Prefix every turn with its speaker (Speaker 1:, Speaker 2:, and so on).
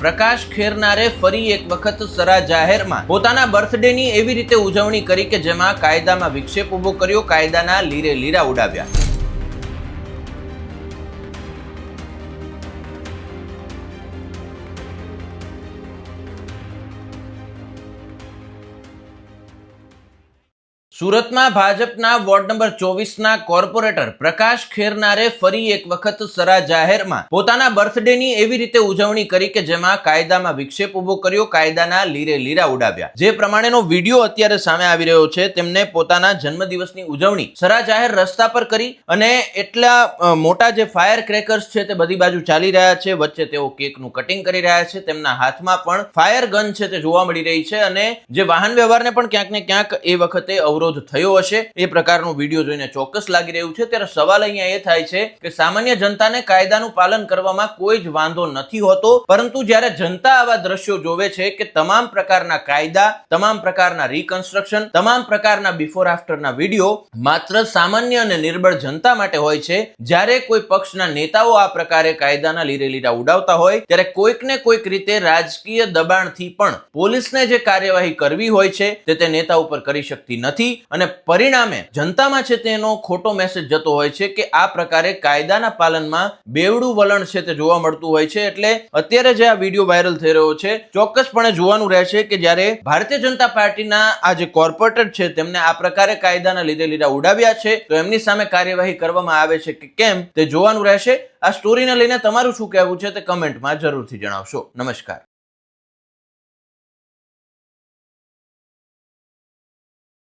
Speaker 1: પ્રકાશ ખેરનારે ફરી એક વખત સરા જાહેરમાં પોતાના બર્થડેની એવી રીતે ઉજવણી કરી કે જેમાં કાયદામાં વિક્ષેપ ઊભો કર્યો, કાયદાના લીરે લીરા ઉડાવ્યા. સુરતમાં ભાજપના વોર્ડ નંબર ચોવીસના કોર્પોરેટર પ્રકાશ ખેરનારે ફરી એક વખત સરા જાહેરમાં પોતાના બર્થડેની એવી રીતે ઉજવણી કરી કે જેમાં કાયદામાં વિક્ષેપ ઊભો કર્યો, કાયદાના લીરે લીરા ઉડાવ્યા. જે પ્રમાણેનો વીડિયો અત્યારે સામે આવી રહ્યો છે, તેમને પોતાના જન્મદિવસની ઉજવણી સરા જાહેર રસ્તા પર કરી અને એટલા મોટા જે ફાયર ક્રેકર્સ છે તે બધી બાજુ ચાલી રહ્યા છે. વચ્ચે તેઓ કેકનું કટિંગ કરી રહ્યા છે. તેમના હાથમાં પણ ફાયર ગન છે તે જોવા મળી રહી છે અને જે વાહન વ્યવહારને પણ ક્યાંક ને ક્યાંક એ વખતે અવરોધ થયો હશે, એ પ્રકારનો વીડિયો જોઈને ચોક્કસ લાગી રહ્યું છે. ત્યારે સવાલ અહીંયા એ થાય છે કે સામાન્ય જનતાને કાયદાનું પાલન કરવામાં કોઈ જ વાંધો નથી હોતો, પરંતુ જ્યારે જનતા આવા દ્રશ્યો જોવે છે કે તમામ પ્રકારના કાયદા, તમામ પ્રકારના રિકન્સ્ટ્રક્શન તમામ પ્રકારના બિફોર આફ્ટરના વીડિયો માત્ર સામાન્ય અને નિર્બળ જનતા માટે હોય છે, જ્યારે કોઈ પક્ષના નેતાઓ આ પ્રકારે કાયદાના લીરે લીરા ઉડાવતા હોય, ત્યારે કોઈક ને કોઈક રીતે રાજકીય દબાણથી પણ પોલીસને જે કાર્યવાહી કરવી હોય છે, તે તે નેતા ઉપર કરી શકતી નથી. અને પરિણામે જનતામાં છે તેનો ખોટો મેસેજ જતો હોય છે કે આ પ્રકારે કાયદાના પાલનમાં બેવડું વલણ છે તે જોવા મળતું હોય છે. એટલે અત્યારે જે આ વીડિયો વાયરલ થઈ રહ્યો છે, ચોક્કસપણે જોવાનું રહેશે કે જ્યારે ભારતીય જનતા પાર્ટીના આ જે કોર્પોરેટર છે તેમને આ પ્રકારે કાયદાના લીધે લીધા ઉડાવ્યા છે, તો એમની સામે કાર્યવાહી કરવામાં આવે છે કે કેમ તે જોવાનું રહેશે. આ સ્ટોરીને લઈને તમારું શું કહેવું છે તે કમેન્ટમાં જરૂરથી જણાવશો. નમસ્કાર.